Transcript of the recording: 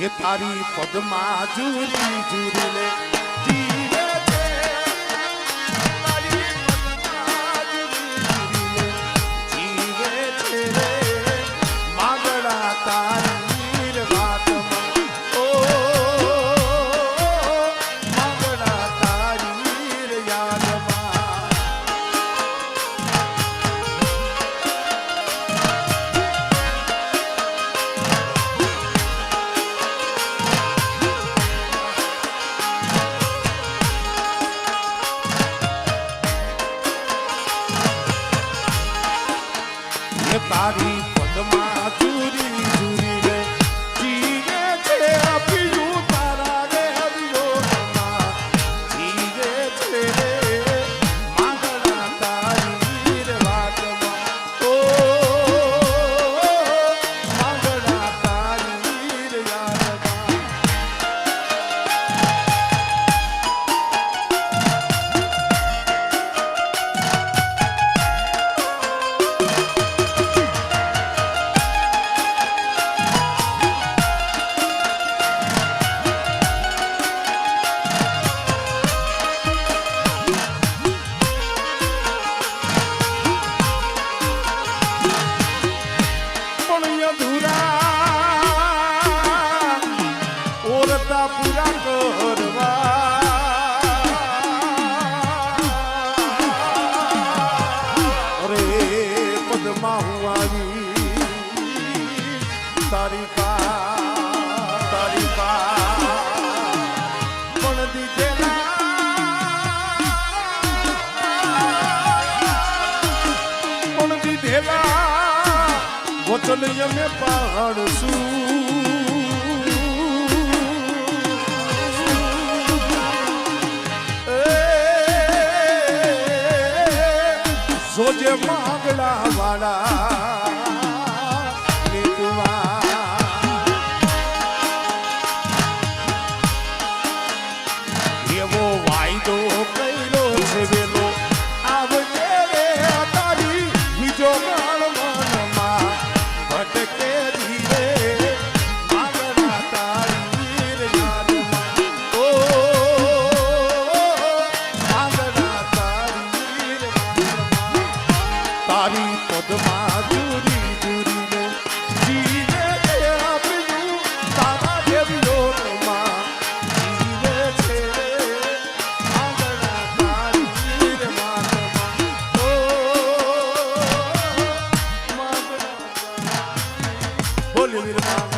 એ તારી પદમાં જુરી જુરી તારી પદમાં ચૂરી પદમાં હું આવી તારી પા તારી પા. પણ દીધેલા પણ અમે પાડશું. એ જોજે માંગડા વાળા. તારી પદમાં દૂરી દૂરીને જીવે છે આપણું તારા જેવ લોટમાં જીવે છે આગળના તારી માતમાં ઓ માગણા બોલી